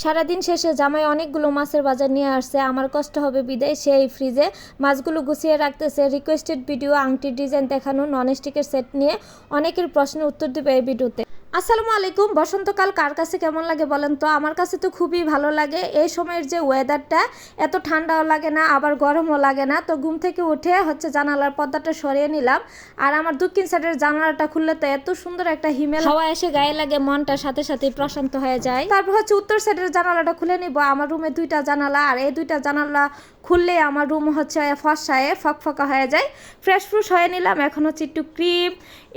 সারাদিন শেষে জামাই অনেকগুলো মাছের বাজার নিয়ে আসছে। আমার কষ্ট হবে বিদায়। সেই ফ্রিজে মাছগুলো গুছিয়ে রাখতেছে। রিকোয়েস্টেড ভিডিও আংটির ডিজাইন দেখানো ননস্টিকের সেট নিয়ে অনেকের প্রশ্নের উত্তর দেবে এই ভিডিওতে আসসালামু আলাইকুম। বসন্তকাল কার কাছে কেমন লাগে বলেন তো? আমার কাছে তো খুবই ভালো লাগে। এই সময়ের যে ওয়েদারটা এত ঠান্ডাও লাগে না আবার গরমও লাগে না। তো ঘুম থেকে উঠে হচ্ছে জানালার পর্দাটা সরিয়ে নিলাম। আর আমার দক্ষিণ সাইডের জানালাটা খুললে তো এত সুন্দর একটা হিমেল হাওয়া এসে গায়ে লাগে মনটা সাথে সাথে প্রশান্ত হয়ে যায়। তারপর হচ্ছে উত্তর সাইডের জানালাটা খুলে নিব। আমার রুমে দুইটা জানালা আর এই দুইটা জানালা খুললে আমার রুম হচ্ছে ফসায়ে ফকফকা হয়ে যায়। ফ্রেশ ফ্রুশ হয়ে নিলাম। এখন হচ্ছে একটু ক্রিম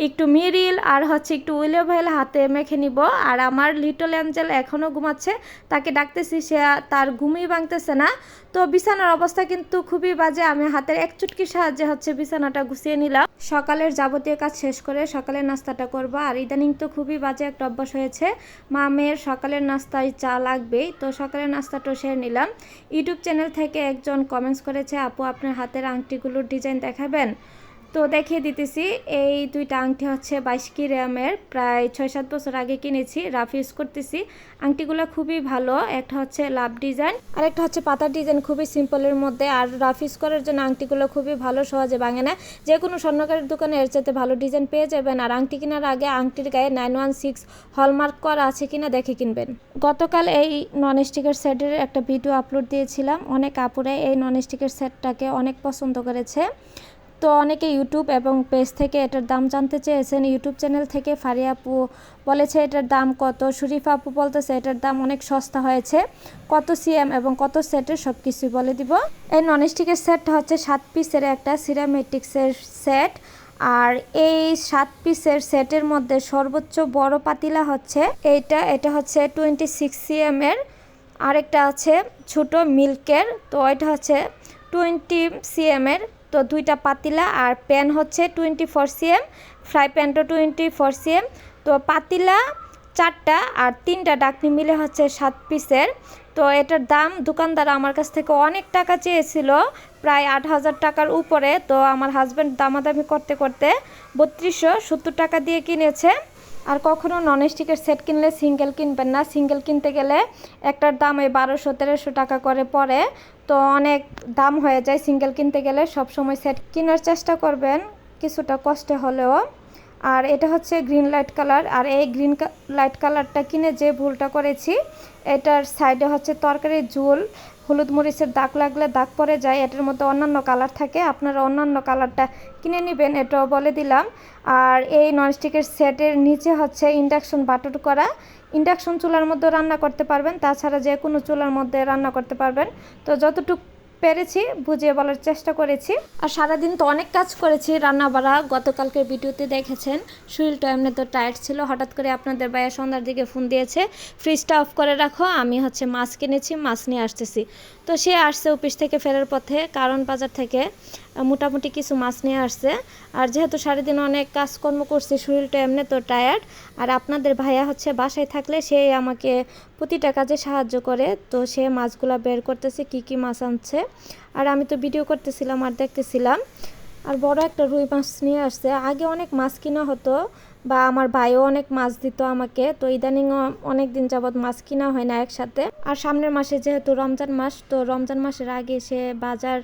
একটু মিরিল আর হচ্ছে একটু উইলে ভাইল হাতে মেখে নিব। আর আমার লিটল অ্যাঞ্জেল এখনও ঘুমাচ্ছে, তাকে ডাকতেছি, সে তার ঘুমই ভাঙতেছে না। তো বিছানার অবস্থা কিন্তু খুবই বাজে, আমি হাতের এক চুটকির সাহায্যে হচ্ছে বিছানাটা গুছিয়ে নিলাম। সকালের যাবতীয় কাজ শেষ করে সকালের নাস্তাটা করব, আর ইদানিং তো খুবই বাজে একটা অভ্যাস হয়েছে। মা মেয়ের সকালের নাস্তায় চা লাগবেই, তো সকালের নাস্তাটা সেরে নিলাম। ইউটিউব চ্যানেল থেকে একজন কমেন্টস করেছে, আপু, আপনার হাতের আংটিগুলোর ডিজাইন দেখাবেন? তো দেখিয়ে দিতেছি, এই দুইটা আংটি হচ্ছে বাইশ কি র্যামের, প্রায় ছয় সাত বছর আগে কিনেছি, রাফ ইউজ করতেছি। আংটিগুলো খুবই ভালো, একটা হচ্ছে লাভ ডিজাইন আর একটা হচ্ছে পাতার ডিজাইন খুবই সিম্পলের মধ্যে, আর রাফ ইউজ করার জন্য আংটিগুলো খুবই ভালো, সহজে ভাঙে না। যে কোনো স্বর্ণকারের দোকানে এর চাইতে ভালো ডিজাইন পেয়ে যাবেন, আর আংটি কেনার আগে আংটির গায়ে নাইন ওয়ান সিক্স হলমার্ক করা আছে কিনা দেখে কিনবেন। গতকাল এই নন স্টিকের সেটের একটা ভিডিও আপলোড দিয়েছিলাম, অনেক আপুরে এই নন স্টিকের সেটটাকে অনেক পছন্দ করেছে। তো অনেকে ইউটিউব এবং পেজ থেকে এটার দাম জানতে চেয়েছেন। ইউটিউব চ্যানেল থেকে ফারিয়া আপু বলেছে, এটার দাম কত? শরীফা আপু বলতেছে, এটার দাম অনেক সস্তা হয়েছে। কত সিএম এবং কত সেটের সব কিছুই বলে দিব। এই ননস্টিকের সেটটা হচ্ছে সাত পিসের একটা সিরামেটিক্সের সেট আর এই সাত পিসের সেটের মধ্যে সর্বোচ্চ বড় পাতিলা হচ্ছে এইটা। এটা হচ্ছে টোয়েন্টি সিক্স সিএম এর। আরেকটা আছে ছোট মিল্কের তো এটা হচ্ছে টোয়েন্টি সিএম এর। তো দুইটা পাতিলা আর প্যান হচ্ছে টোয়েন্টি ফোর সিএম, ফ্রাই প্যানটা টোয়েন্টি ফোর সিএম। তো পাতিলা চারটা আর তিনটা ডাকনি মিলে হচ্ছে সাত পিসের। তো এটার দাম দোকানদার আমার কাছ থেকে অনেক টাকা চেয়েছিল, প্রায় আট হাজার টাকার উপরে। তো আমার হাজব্যান্ড দামাদামি করতে করতে বত্রিশশো সত্তর টাকা দিয়ে কিনেছে। আর কখনো নন স্টিকের সেট কিনলে সিঙ্গেল কিনবেন না। সিঙ্গেল কিনতে গেলে একটার দাম এই বারোশো, তেরোশো টাকা করে পড়ে। তো অনেক দাম হয়ে যায় সিঙ্গেল কিনতে গেলে। সব সময় সেট কেনার চেষ্টা করবেন, কিছুটা কষ্টে হলেও। আর এটা হচ্ছে গ্রিন লাইট কালার আর এই গ্রিন লাইট কালারটা কিনে যে ভুলটা করেছি, এটার সাইডে হচ্ছে তরকারির ঝুল। হলুদ মরিচের দাগ লাগলে দাগ পরে যায়, এটার মধ্যে অন্যান্য কালার থাকে, আপনারা অন্যান্য কালারটা কিনে নেবেন, এটাও বলে দিলাম। আর এই ননস্টিকের সেটের নিচে হচ্ছে ইন্ডাকশন বাটন করা। ইন্ডাকশন চুলার মধ্যে রান্না করতে পারবেন, তাছাড়া যে কোনো চুলার মধ্যে রান্না করতে পারবেন। তো যতটুকু পেরেছি, বুঝিয়ে বলার চেষ্টা করেছি। আর সারাদিন তো অনেক কাজ করেছি রান্না বাড়া গতকালকের ভিডিওতে দেখেছেন। শরীরটা এমনি তো টায়ার্ড ছিল, হঠাৎ করে আপনাদের বাইরে সন্ধ্যার দিকে ফোন দিয়েছে ফ্রিজটা অফ করে রাখো, আমি হচ্ছে মাছ কিনেছি, মাছ নিয়ে আসতেছি। তো সে আসছে অফিস থেকে ফেরার পথে, কারণ বাজার থেকে মোটামুটি কিছু মাছ নিয়ে আসছে। আর যেহেতু সারাদিন অনেক কাজকর্ম করছি শরীরটা এমনি তো টায়ার্ড আর আপনাদের ভাইয়া হচ্ছে বাসায় থাকলে সে আমাকে প্রতিটা কাজে সাহায্য করে। তো সে মাছগুলো বের করতেছে, কি কি মাছ আনছে। আর আমি তো ভিডিও করতেছিলাম আর দেখতেছিলাম। আর বড় একটা রুই মাছ নিয়ে আসছে। আগে অনেক মাছ কিনা হতো, বা আমার ভাইও অনেক মাছ দিত আমাকে। তো ইদানিং অনেক দিন যাবৎ মাছ কিনা হয় না একসাথে। আর সামনের মাসে যেহেতু রমজান মাস, তো রমজান মাসের আগে সে বাজার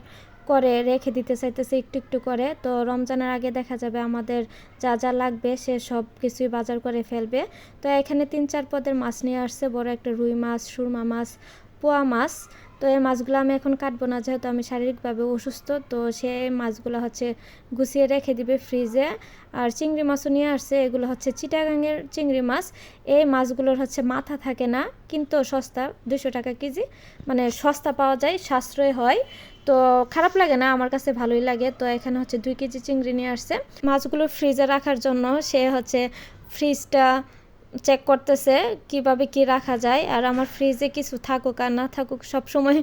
করে রেখে দিতে চাইতেছে, একটু একটু করে। তো রমজানের আগে দেখা যাবে আমাদের যা যা লাগবে সে সব কিছুই বাজার করে ফেলবে। তো এখানে তিন চার পদের মাছ নিয়ে আসছে, বড় একটা রুই মাছ, সুরমা মাছ, পোয়া মাছ। তো এই মাছগুলো আমি এখন কাটবো না, যেহেতু আমি শারীরিকভাবে অসুস্থ, তো সে মাছগুলো হচ্ছে গুছিয়ে রেখে দিবে ফ্রিজে। আর চিংড়ি মাছও নিয়ে আসছে, এগুলো হচ্ছে চিটাগাঙের চিংড়ি মাছ। এই মাছগুলোর হচ্ছে মাথা থাকে না, কিন্তু সস্তা দুশো টাকা কেজি। মানে সস্তা পাওয়া যায়, সাশ্রয় হয়। তো খারাপ লাগে না, আমার কাছে ভালোই লাগে। তো এখানে হচ্ছে দুই কেজি চিংড়ি নিয়ে আসছে। মাছগুলো ফ্রিজে রাখার জন্য সে হচ্ছে ফ্রিজটা চেক করতেছে কীভাবে কি রাখা যায়। আর আমার ফ্রিজে কিছু থাকুক আর না থাকুক সব সময়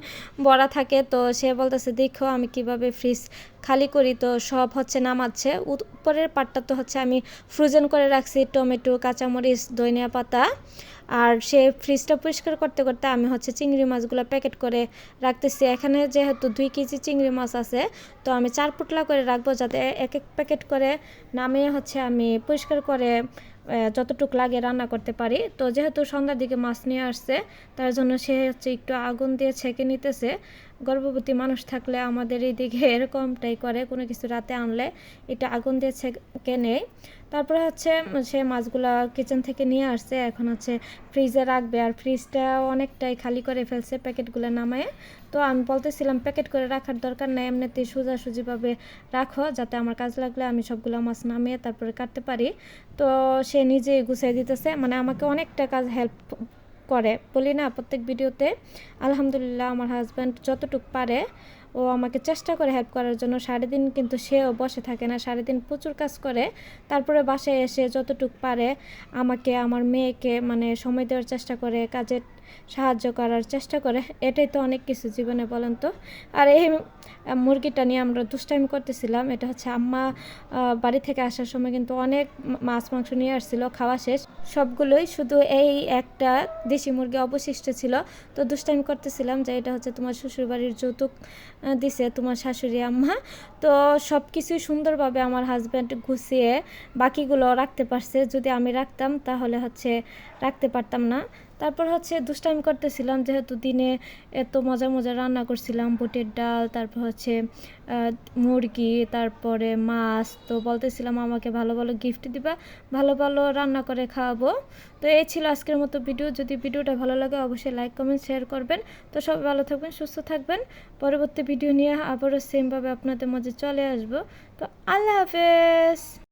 বড়া থাকে। তো সে বলতেছে, দেখো, আমি কীভাবে ফ্রিজ খালি করি? তো সব হচ্ছে নামাচ্ছে। উপরের পাটটা তো হচ্ছে আমি ফ্রোজেন করে রাখছি, টমেটো, কাঁচামরিচ, ধনিয়া পাতা। আর সে ফ্রিজটা পরিষ্কার করতে করতে আমি হচ্ছে চিংড়ি মাছগুলো প্যাকেট করে রাখতেছি। এখানে যেহেতু দুই কেজি চিংড়ি মাছ আছে, তো আমি চার পুটলা করে রাখব যাতে এক এক প্যাকেট করে নামিয়ে হচ্ছে আমি পরিষ্কার করে যতটুক লাগে রান্না করতে পারি। তো যেহেতু সন্ধ্যার দিকে মাছ নিয়ে আসছে, তার জন্য সে হচ্ছে একটু আগুন দিয়ে ছেঁকে নিতেছে। গর্ভবতী মানুষ থাকলে আমাদের এইদিকে এরকমটাই করে, কোনো কিছু রাতে আনলে এটা আগুন দিয়ে ছেঁকে নেয় তারপরে হচ্ছে সে মাছগুলো কিচেন থেকে নিয়ে আসছে, এখন হচ্ছে ফ্রিজে রাখবে আর ফ্রিজটা অনেকটাই খালি করে ফেলছে প্যাকেটগুলো নামায়। তো আমি বলতেছিলাম, প্যাকেট করে রাখার দরকার নেই, এমনিতেই সোজাসুজিভাবে রাখো, যাতে আমার কাজ লাগলে আমি সবগুলো মাছ নামিয়ে তারপরে কাটতে পারি। তো সে নিজে গুছিয়ে দিতেছে মানে আমাকে অনেকটা কাজ হেল্প করে। বলি না, প্রত্যেক ভিডিওতে আলহামদুলিল্লাহ আমার হাজব্যান্ড যতটুকু পারে ও আমাকে চেষ্টা করে হেল্প করার জন্য। সারাদিন কিন্তু সেও বসে থাকে না, সারাদিন প্রচুর কাজ করে। তারপরে বাসায় এসে যতটুকু পারে আমাকে, আমার মেয়েকে মানে সময় দেওয়ার চেষ্টা করে, কাজে সাহায্য করার চেষ্টা করে। এটাই তো অনেক কিছু জীবনে বলেন তো। আর এই মুরগিটা নিয়ে আমরা দুষ্টাইম করতেছিলাম। এটা হচ্ছে আম্মা বাড়ি থেকে আসার সময় কিন্তু অনেক মাছ, মাংস নিয়ে আসছিল, খাওয়া শেষ। সবগুলোই শুধু এই একটা দেশি মুরগি অবশিষ্ট ছিল। তো দুষ্টাইম করতেছিলাম যে এটা হচ্ছে তোমার শ্বশুরবাড়ির যৌতুক দিছে তোমার শাশুড়ি, আম্মা। তো সব কিছুই সুন্দরভাবে আমার হাজব্যান্ড গুছিয়ে বাকিগুলো রাখতে পারছে। যদি আমি রাখতাম তাহলে হচ্ছে রাখতে পারতাম না। তারপর হচ্ছে দুষ্টাইম করতেছিলাম, যেহেতু দিনে এত মজা মজা রান্না করছিলাম, বুটের ডাল, তারপর হচ্ছে মুরগি, তারপরে মাছ, তো বলতেছিলাম আমাকে ভালো ভালো গিফট দিবা, ভালো ভালো রান্না করে খাওয়াবো। তো এই ছিল আজকের মতো ভিডিও যদি ভিডিওটা ভালো লাগে অবশ্যই লাইক কমেন্ট শেয়ার করবেন। তো সবাই ভালো থাকবেন, সুস্থ থাকবেন। পরবর্তী ভিডিও নিয়ে আবারও সেমভাবে আপনাদের মাঝে চলে আসব। তো আল্লাহ হাফেজ!